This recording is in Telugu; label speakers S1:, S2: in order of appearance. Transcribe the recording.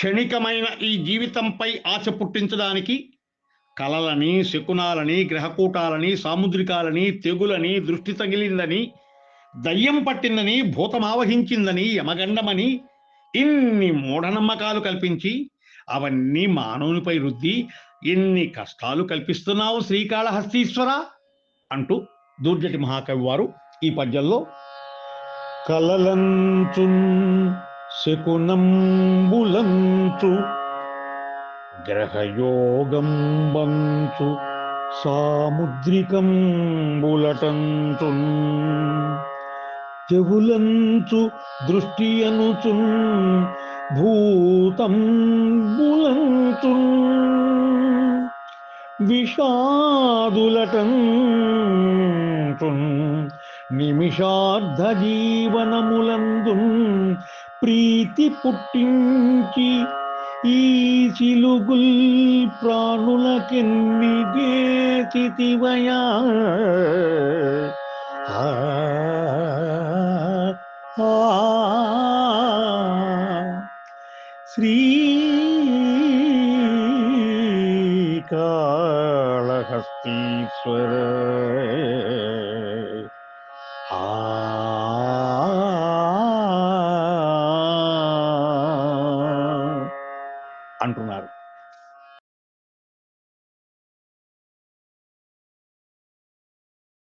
S1: క్షణికమైన ఈ జీవితంపై ఆశ పుట్టించడానికి కలలని శకునాలని గ్రహకూటాలని సాముద్రికాలని తెగులని దృష్టి తగిలిందని దయ్యం పట్టిందని భూతమావహించిందని యమగండమని ఇన్ని మూఢనమ్మకాలు కల్పించి అవన్నీ మానవునిపై రుద్ది ఎన్ని కష్టాలు కల్పిస్తున్నావు శ్రీకాళహస్తీశ్వర అంటూ దూర్జటి మహాకవి వారు ఈ పద్యంలో కలలంచున్ శకునంబులంచు గ్రహయోగం బంచు సాముద్రికం బులటంచున్ చెవులంచు దృష్టి అనుచున్ భూతం బులంచున్ విషాదులటంచున్ నిమిషార్ధ జీవనములందున్ ప్రీతి పుట్టించి ఈ చిలుగుల్ ప్రాణులకెన్ని గేతివయా శ్రీకాళహస్తీశ్వర. అంటున్నారు.